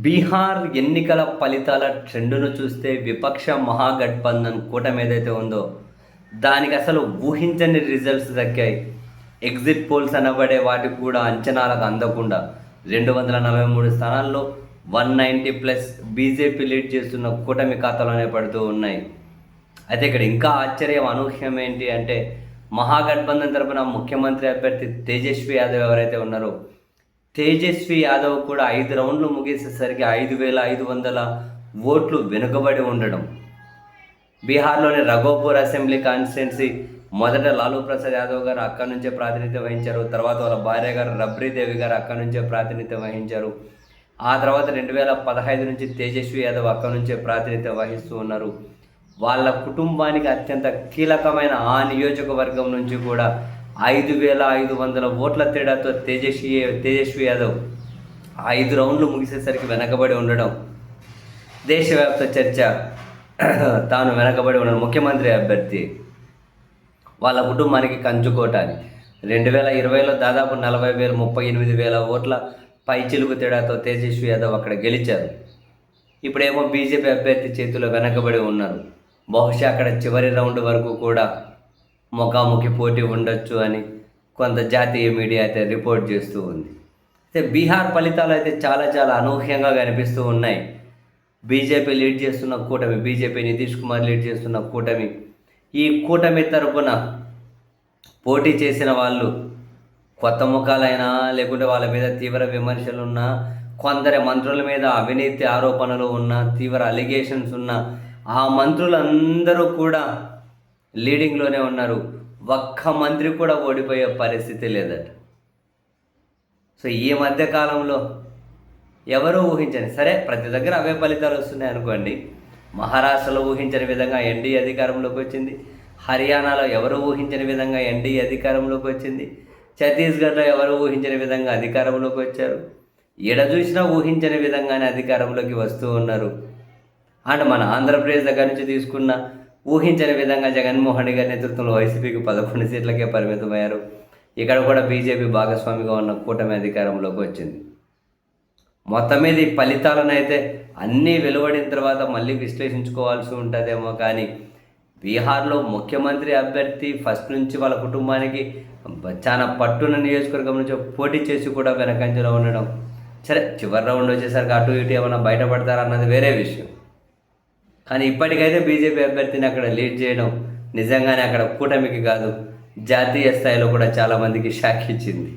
బీహార్ ఎన్నికల ఫలితాల ట్రెండును చూస్తే విపక్ష మహాగఠబంధన్ కూటమి ఏదైతే ఉందో దానికి అసలు ఊహించని రిజల్ట్స్ దక్కాయి. ఎగ్జిట్ పోల్స్ అనబడే వాటికి కూడా అంచనాలకు అందకుండా రెండు వందల నలభై మూడు స్థానాల్లో one ninety plus BJP lead చేస్తున్న కూటమి ఖాతాలోనే పడుతూ ఉన్నాయి. అయితే ఇక్కడ ఇంకా ఆశ్చర్యం అనూహ్యం ఏంటి అంటే మహాగఠబంధన్ తరపున ముఖ్యమంత్రి అభ్యర్థి తేజస్వి యాదవ్ ఎవరైతే ఉన్నారో తేజస్వి యాదవ్ కూడా ఐదు రౌండ్లు ముగిసేసరికి ఐదు వేల ఐదు వందల ఓట్లు వెనుకబడి ఉండడం. బీహార్లోని రఘోపూర్ అసెంబ్లీ కాన్స్టిట్యున్సీ మొదట లాలూ ప్రసాద్ యాదవ్ గారు అక్కడి నుంచే ప్రాతినిధ్యం వహించారు. తర్వాత వాళ్ళ భార్య గారు రబ్రీదేవి గారు అక్కడి నుంచే ప్రాతినిధ్యం వహించారు. ఆ తర్వాత రెండు వేల పదహైదు నుంచి తేజస్వి యాదవ్ అక్కడి నుంచే ప్రాతినిధ్యం వహిస్తూ ఉన్నారు. వాళ్ళ కుటుంబానికి అత్యంత కీలకమైన ఆ నియోజకవర్గం నుంచి కూడా ఐదు వేల ఐదు వందల ఓట్ల తేడాతో తేజస్వి తేజస్వి యాదవ్ ఐదు రౌండ్లు ముగిసేసరికి వెనకబడి ఉండడం. దేశవ్యాప్త చర్చ. తాను వెనకబడి ఉండడం ముఖ్యమంత్రి అభ్యర్థి. వాళ్ళ కుటుంబానికి కంచుకోటాని రెండు వేల ఇరవైలో దాదాపు నలభై వేల ముప్పై ఎనిమిది వేల ఓట్ల పై పైచిలుకు తేడాతో తేజస్వి యాదవ్ అక్కడ గెలిచారు. ఇప్పుడేమో బీజేపీ అభ్యర్థి చేతిలో వెనకబడి ఉన్నారు. బహుశా అక్కడ చివరి రౌండ్ వరకు కూడా ముఖాముఖి పోటీ ఉండొచ్చు అని కొంత జాతీయ మీడియా అయితే రిపోర్ట్ చేస్తూ ఉంది. అయితే బీహార్ ఫలితాలు అయితే చాలా చాలా అనూహ్యంగా కనిపిస్తూ ఉన్నాయి. బీజేపీ లీడ్ చేస్తున్న కూటమి బీజేపీ నితీష్ కుమార్ లీడ్ చేస్తున్న కూటమి ఈ కూటమి తరపున పోటీ చేసిన వాళ్ళు కొత్త ముఖాలైనా లేకుంటే వాళ్ళ మీద తీవ్ర విమర్శలు ఉన్నా కొందరి మంత్రుల మీద అవినీతి ఆరోపణలు ఉన్న తీవ్ర అలిగేషన్స్ ఉన్న ఆ మంత్రులందరూ కూడా లీడింగ్లోనే ఉన్నారు. ఒక్క మంత్రి కూడా ఓడిపోయే పరిస్థితి లేదట. సో ఈ మధ్య కాలంలో ఎవరో ఊహించని సరే ప్రతి దగ్గర అవే ఫలితాలు వస్తున్నాయి అనుకోండి. మహారాష్ట్రలో ఊహించని విధంగా ఎన్డీఏ అధికారంలోకి వచ్చింది. హర్యానాలో ఎవరు ఊహించని విధంగా ఎన్డీఏ అధికారంలోకి వచ్చింది. ఛత్తీస్గఢ్లో ఎవరు ఊహించని విధంగా అధికారంలోకి వచ్చారు. ఎడ చూసినా ఊహించని విధంగానే అధికారంలోకి వస్తూ ఉన్నారు. అండ్ మన ఆంధ్రప్రదేశ్ దగ్గర నుంచి తీసుకున్న ఊహించని విధంగా జగన్మోహన్ రెడ్డి గారి నేతృత్వంలో వైసీపీకి పదకొండు సీట్లకే పరిమితమయ్యారు. ఇక్కడ కూడా బీజేపీ భాగస్వామిగా ఉన్న కూటమి అధికారంలోకి వచ్చింది. మొత్తం మీద ఈ ఫలితాలను అయితే అన్నీ వెలువడిన తర్వాత మళ్ళీ విశ్లేషించుకోవాల్సి ఉంటుందేమో కానీ బీహార్లో ముఖ్యమంత్రి అభ్యర్థి ఫస్ట్ నుంచి వాళ్ళ కుటుంబానికి చాలా పట్టున నియోజకవర్గం నుంచి పోటీ చేసి కూడా వెనకంజలో ఉండడం. సరే చివరి రౌండ్ వచ్చేసరికి అటు ఇటు ఏమైనా బయటపడతారా అన్నది వేరే విషయం. కానీ ఇప్పటికైతే బీజేపీ అభ్యర్థిని అక్కడ లీడ్ చేయడం నిజంగానే అక్కడ కూటమికి కాదు జాతీయ స్థాయిలో కూడా చాలామందికి షాక్ ఇచ్చింది.